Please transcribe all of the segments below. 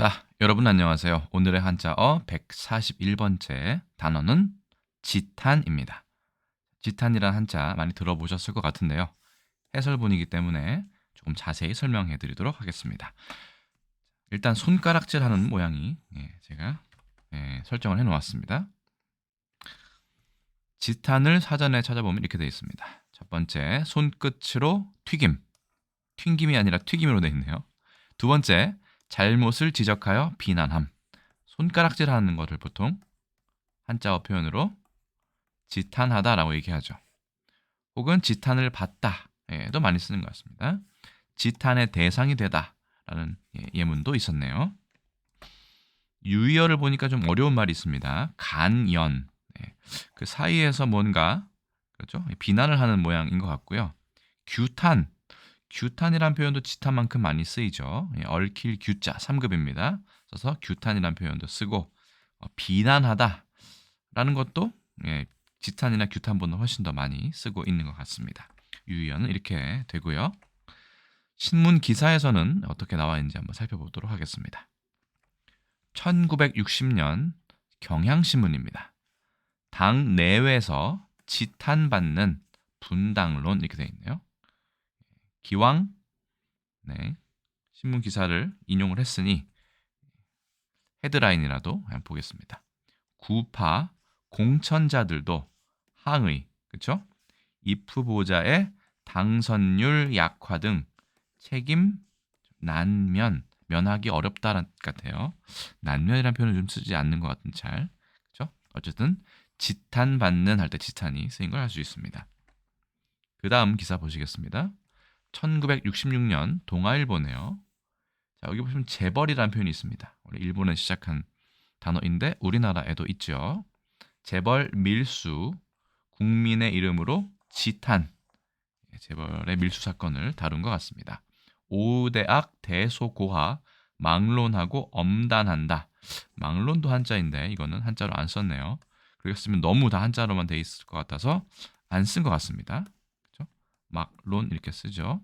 자, 여러분 안녕하세요. 오늘의 한자어 141번째 단어는 지탄입니다. 지탄이란 한자 많이 들어보셨을 것 같은데요. 해설본이기 때문에 조금 자세히 설명해 드리도록 하겠습니다. 일단 손가락질 하는 모양이 예, 제가 예, 설정을 해 놓았습니다. 지탄을 사전에 찾아보면 이렇게 되어 있습니다. 첫 번째, 손끝으로 튀김. 튕김이 아니라 튀김으로 되어 있네요. 두 번째, 잘못을 지적하여 비난함. 손가락질 하는 것을 보통 한자어 표현으로 지탄하다라고 얘기하죠. 혹은 지탄을 받다에도 많이 쓰는 것 같습니다. 지탄의 대상이 되다라는 예, 예문도 있었네요. 유의어를 보니까 좀 어려운 말이 있습니다. 간연. 네. 그 사이에서 뭔가 그렇죠? 비난을 하는 모양인 것 같고요. 규탄. 규탄이란 표현도 지탄만큼 많이 쓰이죠. 예, 얽힐 규자 3급입니다. 써서 규탄이란 표현도 쓰고 어, 비난하다라는 것도 예, 지탄이나 규탄보다 훨씬 더 많이 쓰고 있는 것 같습니다. 유의어는 이렇게 되고요. 신문 기사에서는 어떻게 나와 있는지 한번 살펴보도록 하겠습니다. 1960년 경향신문입니다. 당 내외에서 지탄받는 분당론 이렇게 되어 있네요. 기왕 네, 신문 기사를 인용을 했으니 헤드라인이라도 한번 보겠습니다. 구파 공천자들도 항의, 그렇죠? 입 후 보자의 당선율 약화 등 책임 난면 면하기 어렵다 같아요. 난면이라는 표현을 좀 쓰지 않는 것 같은 잘, 그렇죠? 어쨌든 지탄받는 할 때 지탄이 쓰인 걸 알 수 있습니다. 그 다음 기사 보시겠습니다. 1966년 동아일보네요. 자, 여기 보시면 재벌이라는 표현이 있습니다. 우리 일본에 시작한 단어인데 우리나라에도 있죠. 재벌 밀수 국민의 이름으로 지탄 예, 재벌의 밀수 사건을 다룬 것 같습니다. 오대악 대소고하 망론하고 엄단한다. 망론도 한자인데 이거는 한자로 안 썼네요. 그랬으면 너무 다 한자로만 돼 있을 것 같아서 안 쓴 것 같습니다. 막론 이렇게 쓰죠.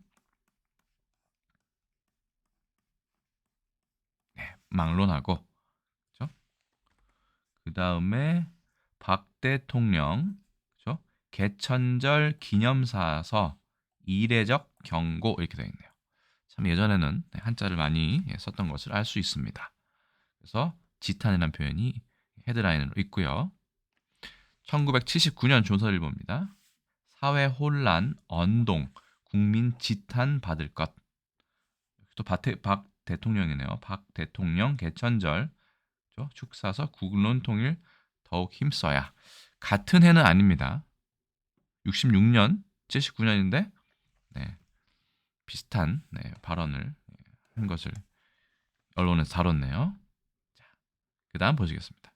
네, 막론하고 그렇죠? 그 다음에 박 대통령 그렇죠? 개천절 기념사서 이례적 경고 이렇게 되어 있네요. 참 예전에는 네, 한자를 많이 예, 썼던 것을 알 수 있습니다. 그래서 지탄이라는 표현이 헤드라인으로 있고요. 1979년 조선일보입니다. 사회 혼란, 언동, 국민 지탄 받을 것. 또 박, 박 대통령이네요. 박 대통령 개천절? 축사서 국론 통일 더욱 힘써야. 같은 해는 아닙니다. 66년, 79년인데 네, 비슷한 네, 발언을 한 것을 언론에서 다뤘네요. 자, 그 다음 보시겠습니다.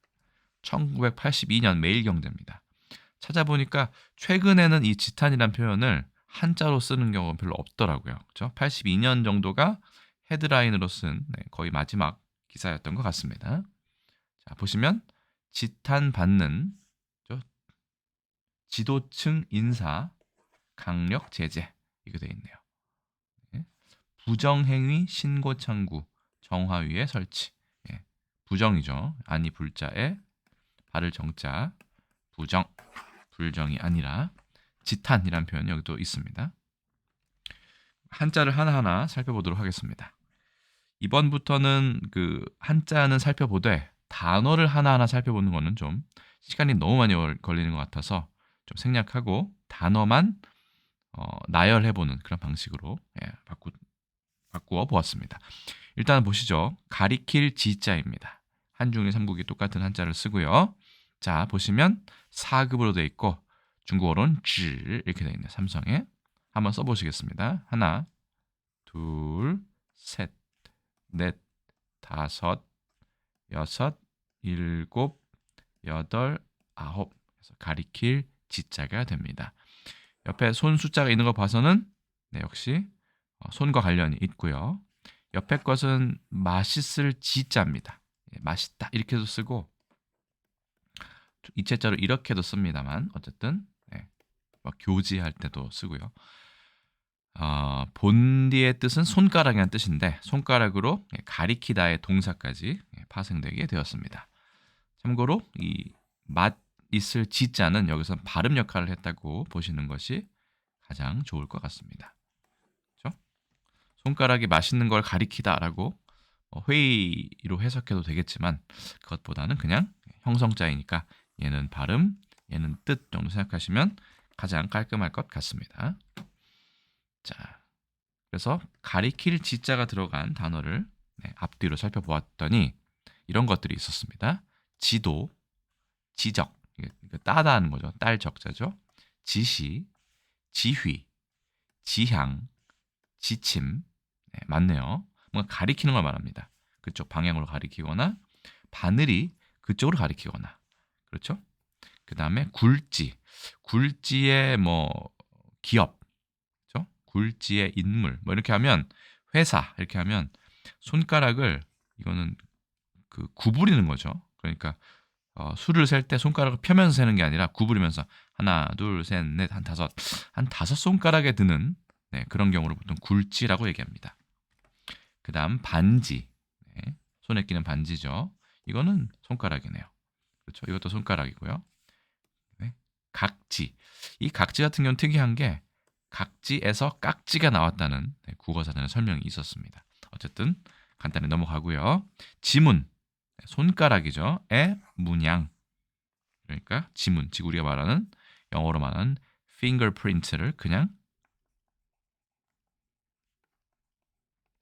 1982년 매일경제입니다. 찾아보니까 최근에는 이 지탄이란 표현을 한자로 쓰는 경우는 별로 없더라고요. 그렇죠? 82년 정도가 헤드라인으로 쓴 네, 거의 마지막 기사였던 것 같습니다. 자, 보시면 지탄 받는 그렇죠? 지도층 인사 강력 제재 이게 돼 있네요. 네. 부정행위 신고 창구 정화위에 설치. 예. 부정이죠. 아니 불자에 발을 정자 부정 불정이 아니라 지탄이란 표현이 여기도 있습니다. 한자를 하나하나 살펴보도록 하겠습니다. 이번부터는 그 한자는 살펴보되 단어를 하나하나 살펴보는 거는 좀 시간이 너무 많이 걸리는 것 같아서 좀 생략하고 단어만 어, 나열해보는 그런 방식으로 예, 바꾸, 바꾸어 보았습니다. 일단 보시죠. 가리킬 지자입니다. 한중일 삼국이 똑같은 한자를 쓰고요. 자 보시면 4급으로 되어 있고 중국어로는 지 이렇게 되어 있네요. 삼성에 한번 써 보시겠습니다. 하나, 둘, 셋, 넷, 다섯, 여섯, 일곱, 여덟, 아홉. 그래서 가리킬 지자가 됩니다. 옆에 손 숫자가 있는 거 봐서는 네, 역시 어, 손과 관련이 있고요. 옆에 것은 맛있을 지자입니다. 예, 맛있다 이렇게도 쓰고 이체자로 이렇게도 씁니다만 어쨌든 네, 교지할 때도 쓰고요. 어, 본디의 뜻은 손가락이라는 뜻인데 손가락으로 예, 가리키다의 동사까지 예, 파생되게 되었습니다. 참고로 이 맛 있을 지자는 여기서 발음 역할을 했다고 보시는 것이 가장 좋을 것 같습니다. 그렇죠? 손가락이 맛있는 걸 가리키다라고 어, 회의로 해석해도 되겠지만 그것보다는 그냥 형성자이니까 얘는 발음, 얘는 뜻 정도 생각하시면 가장 깔끔할 것 같습니다. 자, 그래서 가리킬 지자가 들어간 단어를 네, 앞뒤로 살펴보았더니 이런 것들이 있었습니다. 지도, 지적, 따다 하는 거죠. 딸 적자죠. 지시, 지휘, 지향, 지침, 네, 맞네요. 뭔가 가리키는 걸 말합니다. 그쪽 방향으로 가리키거나 바늘이 그쪽으로 가리키거나 그렇죠? 그 다음에 굴지, 굴지의 뭐 기업, 그렇죠? 굴지의 인물, 뭐 이렇게 하면 회사 이렇게 하면 손가락을 이거는 그 구부리는 거죠. 그러니까 어, 수를 셀때 손가락을 펴면서 세는 게 아니라 구부리면서 하나, 둘, 셋, 넷, 한 다섯, 한 다섯 손가락에 드는 네, 그런 경우를 보통 굴지라고 얘기합니다. 그 다음 반지, 네, 손에 끼는 반지죠. 이거는 손가락이네요. 그렇죠. 이것도 손가락이고요. 네, 각지, 이 각지 같은 경우는 특이한 게 각지에서 깍지가 나왔다는 네, 국어사전의 설명이 있었습니다. 어쨌든 간단히 넘어가고요. 지문, 네, 손가락이죠. 에 문양. 그러니까 지문, 지금 우리가 말하는 영어로 말하는 fingerprint를 그냥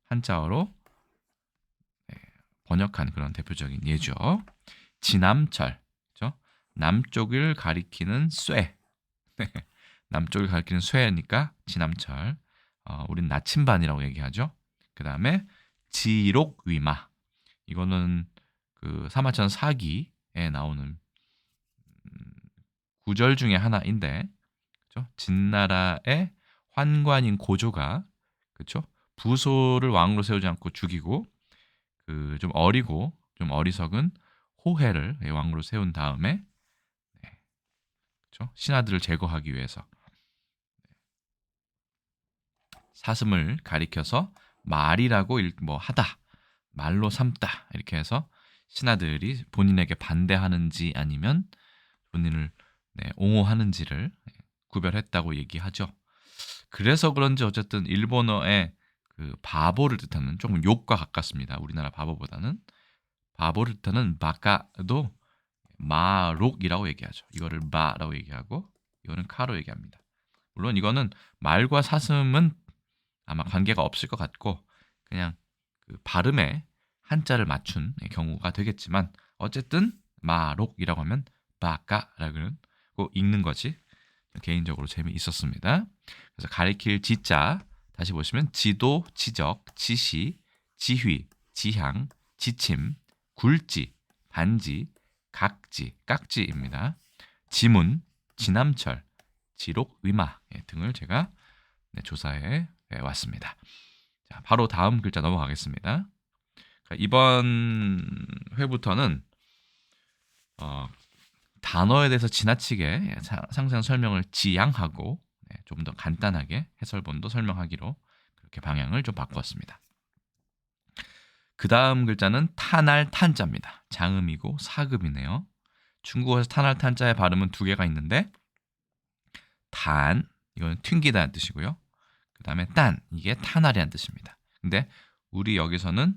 한자어로 네, 번역한 그런 대표적인 예죠. 지남철, 그죠? 남쪽을 가리키는 쇠. 네, 남쪽을 가리키는 쇠니까 지남철. 어, 우린 나침반이라고 얘기하죠. 그 다음에 지록위마. 이거는 그 사마천 사기에 나오는 음, 구절 중에 하나인데, 그죠? 진나라의 환관인 고조가, 그죠? 부소를 왕으로 세우지 않고 죽이고, 그 좀 어리고 좀 어리석은 호해를 왕으로 세운 다음에, 네. 그죠? 신하들을 제거하기 위해서 사슴을 가리켜서 말이라고 뭐 하다, 말로 삼다 이렇게 해서 신하들이 본인에게 반대하는지 아니면 본인을 네, 옹호하는지를 구별했다고 얘기하죠. 그래서 그런지 어쨌든 일본어의 그 바보를 뜻하는 조금 욕과 가깝습니다. 우리나라 바보보다는 바보를 뜻하는 바카도 마록이라고 얘기하죠. 이거를 마라고 얘기하고 이거는 카로 얘기합니다. 물론 이거는 말과 사슴은 아마 관계가 없을 것 같고 그냥 그 발음에 한자를 맞춘 경우가 되겠지만 어쨌든 마록이라고 하면 바까라고 읽는 것이 개인적으로 재미있었습니다. 그래서 가리킬 지자 다시 보시면 지도, 지적, 지시, 지휘, 지향, 지침, 굴지, 반지, 각지, 깍지입니다. 지문, 지남철, 지록, 위마 예, 등을 제가 네, 조사해 왔습니다. 자, 바로 다음 글자 넘어가겠습니다. 이번 회부터는 어, 단어에 대해서 지나치게 상세한 설명을 지양하고 네, 좀더 간단하게 해설본도 설명하기로 그렇게 방향을 좀 바꾸었습니다. 그 다음 글자는 탄알 탄자입니다. 장음이고 사급이네요. 중국어에서 탄알 탄자의 발음은 두 개가 있는데 탄 이거는 튕기다는 뜻이고요. 그 다음에 딴 이게 탄알이라는 뜻입니다. 근데 우리 여기서는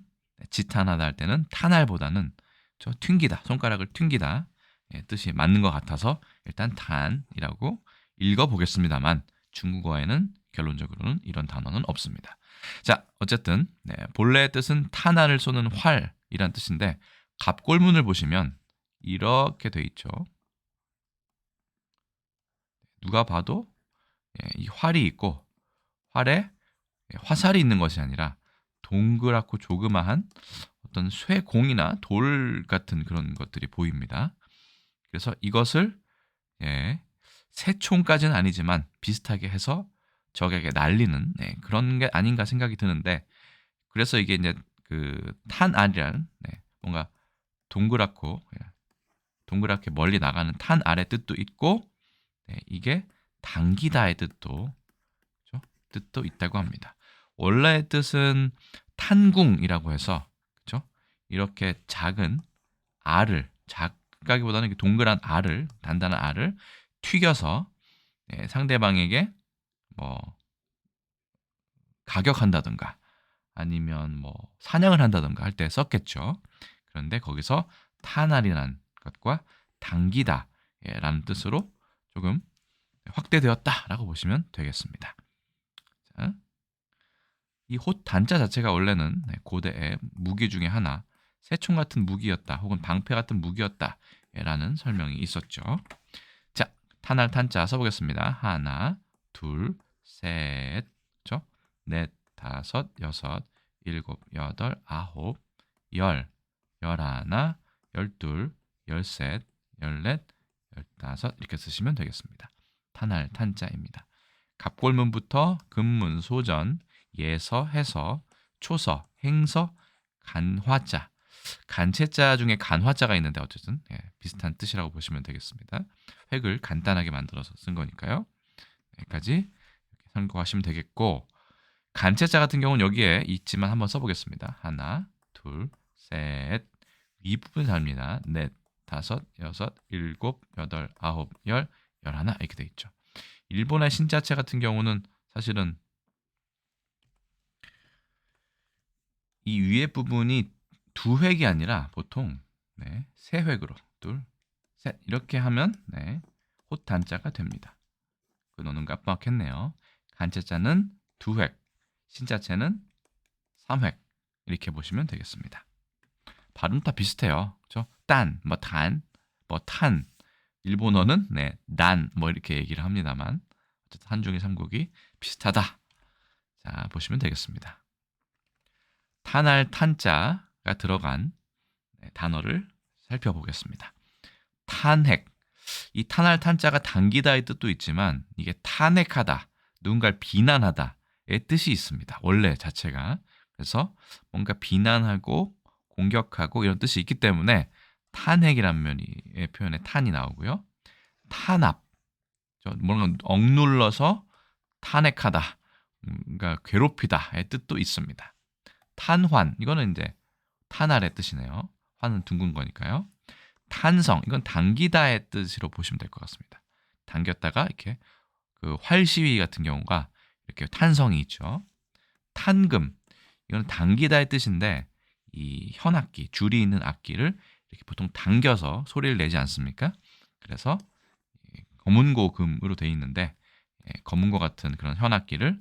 지탄하다 할 때는 탄알보다는 저 튕기다 손가락을 튕기다 예, 뜻이 맞는 것 같아서 일단 탄이라고 읽어보겠습니다만 중국어에는 결론적으로는 이런 단어는 없습니다. 자 어쨌든 네, 본래의 뜻은 탄알을 쏘는 활이란 뜻인데 갑골문을 보시면 이렇게 돼 있죠. 누가 봐도 예, 이 활이 있고 활에 화살이 있는 것이 아니라 동그랗고 조그마한 어떤 쇠공이나 돌 같은 그런 것들이 보입니다. 그래서 이것을 예, 새총까지는 아니지만 비슷하게 해서 적에게 날리는 네, 그런 게 아닌가 생각이 드는데 그래서 이게 이제 그 탄알이란 네, 뭔가 동그랗고 예, 동그랗게 멀리 나가는 탄알의 뜻도 있고 네, 이게 당기다의 뜻도 그렇죠? 뜻도 있다고 합니다. 원래의 뜻은 탄궁이라고 해서 그렇죠? 이렇게 작은 알을 작가기보다는 동그란 알을 단단한 알을 튀겨서 예, 상대방에게 뭐 가격한다든가 아니면 뭐 사냥을 한다든가 할 때 썼겠죠. 그런데 거기서 탄알이라는 것과 당기다라는 뜻으로 조금 확대되었다라고 보시면 되겠습니다. 자, 이홑 단자 자체가 원래는 네, 고대의 무기 중에 하나, 새총 같은 무기였다, 혹은 방패 같은 무기였다라는 설명이 있었죠. 자, 탄알 탄자 써보겠습니다. 하나, 둘, 셋, 죠 넷, 다섯, 여섯, 일곱, 여덟, 아홉, 열, 열하나, 열둘, 열셋, 열넷, 열다섯 이렇게 쓰시면 되겠습니다. 탄할 탄자입니다. 갑골문부터 금문, 소전, 예서, 해서, 초서, 행서, 간화자. 간체자 중에 간화자가 있는데 어쨌든 예, 비슷한 뜻이라고 보시면 되겠습니다. 획을 간단하게 만들어서 쓴 거니까요. 여기까지 참고하시면 되겠고 간체자 같은 경우는 여기에 있지만 한번 써보겠습니다. 하나, 둘, 셋, 윗부분 답니다. 넷, 다섯, 여섯, 일곱, 여덟, 아홉, 열, 열하나 이렇게 돼 있죠. 일본의 신자체 같은 경우는 사실은 이 위에 부분이 두 획이 아니라 보통 네, 세 획으로 둘, 셋 이렇게 하면 네, 호 단자가 됩니다. 그 노는 깜빡했네요. 간자자는 두 획, 신자체는 3획 이렇게 보시면 되겠습니다. 발음 다 비슷해요. 그렇죠? 딴, 뭐 단, 뭐 탄. 일본어는 네, 난, 뭐 이렇게 얘기를 합니다만 어쨌든 한중일 삼국이 비슷하다. 자, 보시면 되겠습니다. 탄알 탄자가 들어간 네, 단어를 살펴보겠습니다. 탄핵. 이 탄알 탄자가 당기다의 뜻도 있지만 이게 탄핵하다, 누군가를 비난하다의 뜻이 있습니다. 원래 자체가. 그래서 뭔가 비난하고 공격하고 이런 뜻이 있기 때문에 탄핵이란 면의 표현에 탄이 나오고요. 탄압, 뭔가 억눌러서 탄핵하다, 그러니까 괴롭히다의 뜻도 있습니다. 탄환, 이거는 이제 탄알의 뜻이네요. 환은 둥근 거니까요. 탄성, 이건 당기다의 뜻으로 보시면 될 것 같습니다. 당겼다가 이렇게 그 활시위 같은 경우가 이렇게 탄성이 있죠. 탄금, 이건 당기다의 뜻인데 이 현악기, 줄이 있는 악기를 이렇게 보통 당겨서 소리를 내지 않습니까? 그래서 검은고 금으로 되어 있는데 예, 검은고 같은 그런 현악기를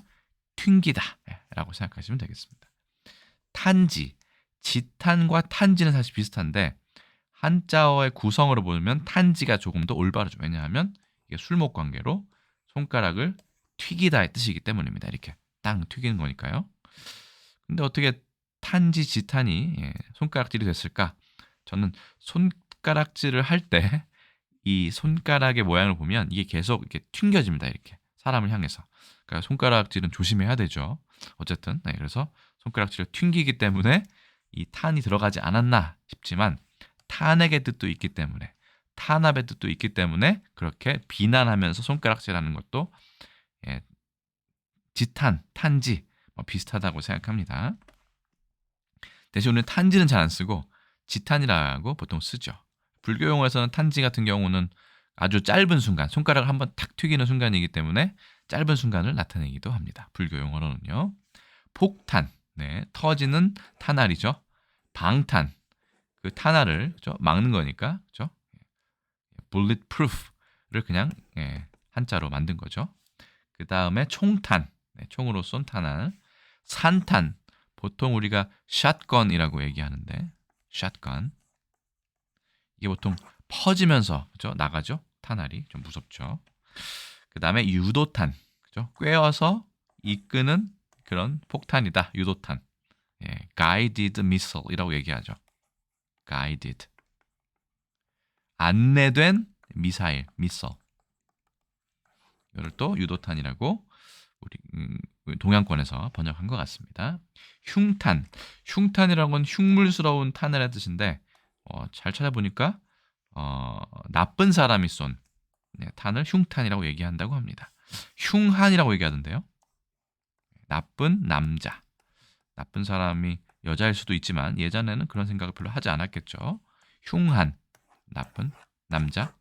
튕기다라고 생각하시면 되겠습니다. 탄지, 지탄과 탄지는 사실 비슷한데 한자어의 구성으로 보면 탄지가 조금 더 올바르죠. 왜냐하면 이게 술목 관계로 손가락을 튀기다의 뜻이기 때문입니다. 이렇게 땅 튀기는 거니까요. 근데 어떻게 탄지 지탄이 예, 손가락질이 됐을까? 저는 손가락질을 할 때 이 손가락의 모양을 보면 이게 계속 이렇게 튕겨집니다. 이렇게 사람을 향해서. 그러니까 손가락질은 조심해야 되죠. 어쨌든 네, 그래서 손가락질을 튕기기 때문에 이 탄이 들어가지 않았나 싶지만 탄핵의 뜻도 있기 때문에 탄압의 뜻도 있기 때문에 그렇게 비난하면서 손가락질하는 것도 예, 지탄, 탄지 뭐 비슷하다고 생각합니다. 대신 오늘 탄지는 잘 안 쓰고 지탄이라고 보통 쓰죠. 불교 용어에서는 탄지 같은 경우는 아주 짧은 순간, 손가락을 한번 탁 튀기는 순간이기 때문에 짧은 순간을 나타내기도 합니다. 불교 용어로는요. 폭탄, 네, 터지는 탄알이죠. 방탄, 그 탄알을 그렇죠? 막는 거니까, 그렇죠? Bulletproof를 그냥 예, 한자로 만든 거죠. 그 다음에 총탄, 네, 총으로 쏜 탄알, 산탄, 보통 우리가 샷건이라고 얘기하는데 샷건 이게 보통 퍼지면서 그죠? 나가죠? 탄알이. 좀 무섭죠. 그 다음에 유도탄. 그죠? 꿰어서 이끄는 그런 폭탄이다. 유도탄. 예, guided missile이라고 얘기하죠. guided 안내된 미사일 미서 이걸 또 유도탄이라고 우리 음, 동양권에서 번역한 것 같습니다. 흉탄, 흉탄이라는 건 흉물스러운 탄이라는 뜻인데 어, 잘 찾아보니까 어, 나쁜 사람이 쏜 네, 탄을 흉탄이라고 얘기한다고 합니다. 흉한이라고 얘기하던데요. 나쁜 남자. 나쁜 사람이 여자일 수도 있지만 예전에는 그런 생각을 별로 하지 않았겠죠. 흉한 나쁜 남자.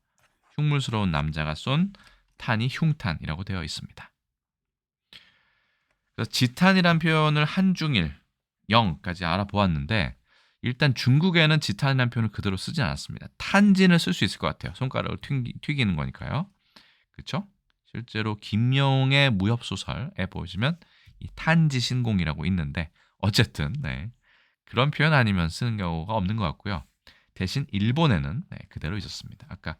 흉물스러운 남자가 쏜 탄이 흉탄이라고 되어 있습니다. 그래서 지탄이란 표현을 한중일 영까지 알아보았는데 일단 중국에는 지탄이라는 표현을 그대로 쓰지 않았습니다. 탄진을 쓸 수 있을 것 같아요. 손가락을 튀기, 는 거니까요. 그렇죠? 실제로 김용의 무협 소설에 보시면 이 탄지 신공이라고 있는데 어쨌든 네. 그런 표현 아니면 쓰는 경우가 없는 것 같고요. 대신 일본에는 네, 그대로 있었습니다. 아까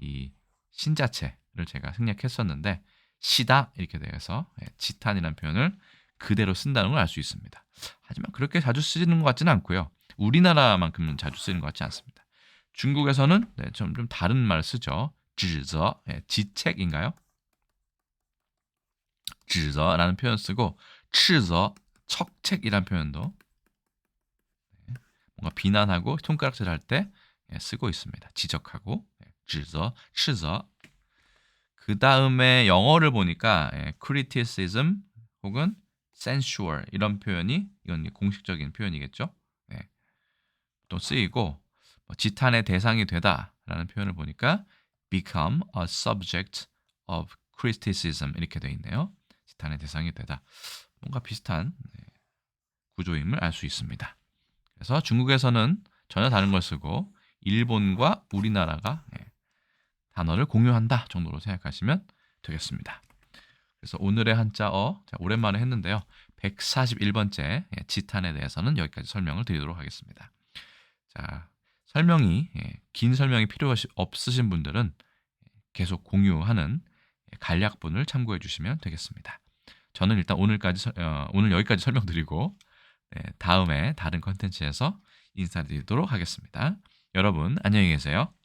이 신자체를 제가 생략했었는데 시다 이렇게 돼서 네, 지탄이라는 표현을 그대로 쓴다는 걸 알 수 있습니다. 하지만 그렇게 자주 쓰이는 것 같지는 않고요. 우리나라만큼은 자주 쓰이는 것 같지 않습니다. 중국에서는 네, 좀, 좀 다른 말 쓰죠. 지저, 네, 지책인가요? 지저라는 표현 쓰고 치저, 척책이라는 표현도 뭔가 비난하고 손가락질 할때 예, 쓰고 있습니다. 지적하고 예, 질서, 치서. 그 다음에 영어를 보니까 예, criticism 혹은 sensual 이런 표현이 이건 공식적인 표현이겠죠. 또 쓰이고 뭐 지탄의 대상이 되다라는 표현을 보니까 become a subject of criticism 이렇게 돼 있네요. 지탄의 대상이 되다. 뭔가 비슷한 네, 구조임을 알 수 있습니다. 그래서 중국에서는 전혀 다른 걸 쓰고 일본과 우리나라가 네, 단어를 공유한다 정도로 생각하시면 되겠습니다. 그래서 오늘의 한자어 자, 오랜만에 했는데요. 141번째 예, 지탄에 대해서는 여기까지 설명을 드리도록 하겠습니다. 자, 설명이 예, 긴 설명이 필요 없으신 분들은 계속 공유하는 간략본을 참고해 주시면 되겠습니다. 저는 일단 오늘까지 어, 오늘 여기까지 설명드리고 네, 다음에 다른 컨텐츠에서 인사드리도록 하겠습니다. 여러분 안녕히 계세요.